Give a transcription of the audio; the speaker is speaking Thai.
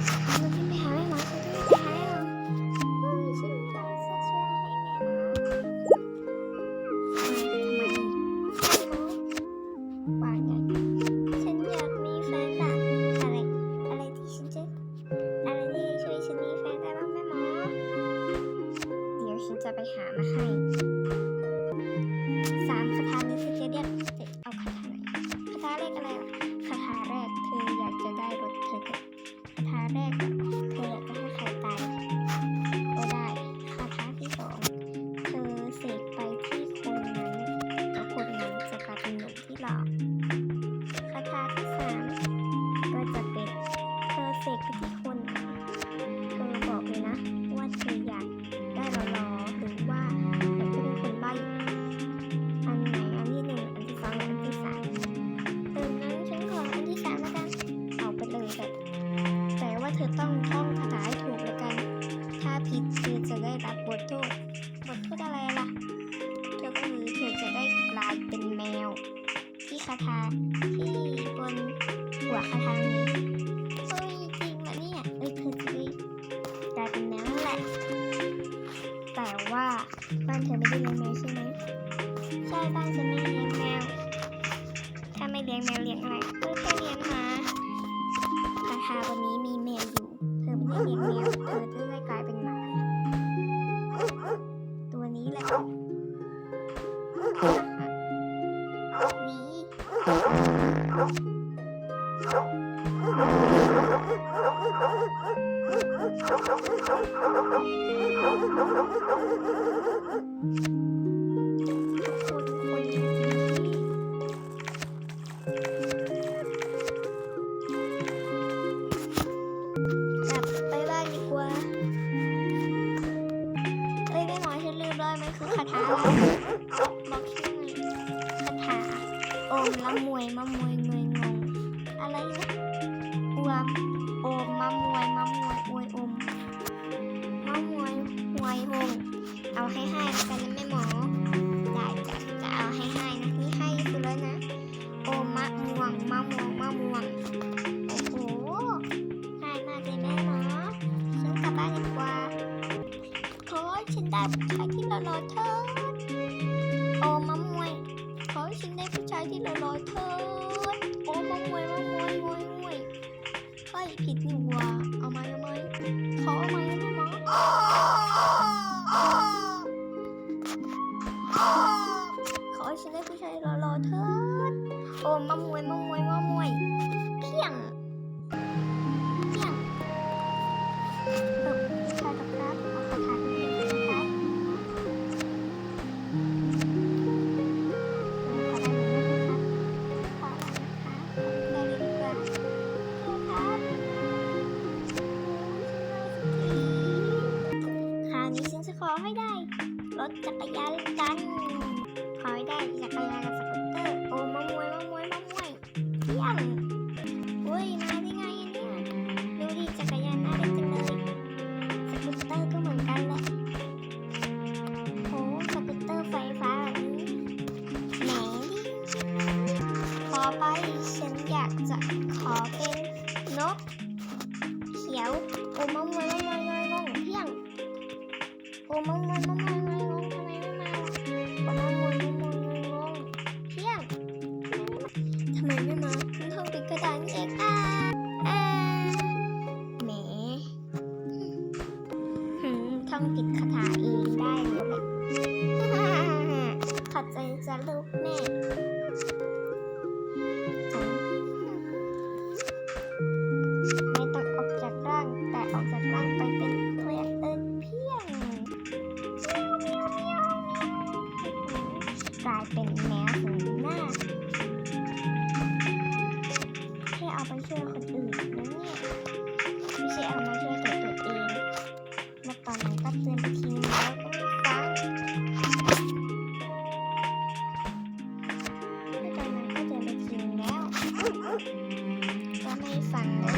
Thank you. ผิดเธอจะได้รับบทโทษบทโทษอะไรล่ะเธอก็คือเธอจะได้กลายเป็นแมว ที่คาถาที่บนหัวคาถานี้เฮ้ยจริงมะเนี่ยเอ้ยเธอจะได้กลายเป็นแมวนั่นแหละ แต่ว่าบ้านเธอไม่ได้เลี้ยงแมวใช่ไหมใช่บ้านฉันไม่เลี้ยงแมว ถ้าไม่เลี้ยงแมวเลี้ยงอะไรเออแค่เลี้ยงหมาคาถาวันนี้มีแมวอยู่ เธอไม่ได้เลี้ยงแมว เธอจะได้กลายเป็น ม่หมอฉันลืมเลยมันคือคาถาอะไรบอกชื่อหน่อยคาถาโอมละมวยมะมวยเงยงงอะไรนะ อวมโอมมะมวยมะมวยอวยอมมะมวยหวยหงเอาให้ให้กันแม่หมอได้จะจะเอาให้ให้นะนี่ให้คือแล้วนะโอมมะม่วงมะม่วงมะม่วงโอ้โหง่ายมากเลยแม่หมอฉันกลับบ้านดีกว่าขอให้ฉันได้ผู้ชายที่หล่อๆเถิดโอ้มะมวยขอให้ฉันได้ผู้ชายที่หล่อๆเถิด ผิดนี่หว่าเอาไหมเอาไหมขอเอาไหมได้ไหมขอให้ฉันได้ผู้ชายหล่อๆเถิดโอ้มะมวยมะมวยมะมวย อให้ได้ รถจักรยานกัน ขอให้ได้จักรยานกับสกูตเตอร์ โอ้มะมวยมะมวยมะมวยเยี่ยมอุ้ยมาได้ไงอะเนี่ยดูดิจักรยานน่าเล่นจังเลยสกูตเตอร์ก็เหมือนกันแหละโอ้สกูตเตอร์ไฟฟ้าแบบนี้แหมขอไปฉันอยากจะขอเป็นนก เขียวโอ้มะมวยมะมวย โอ้มะม เมื่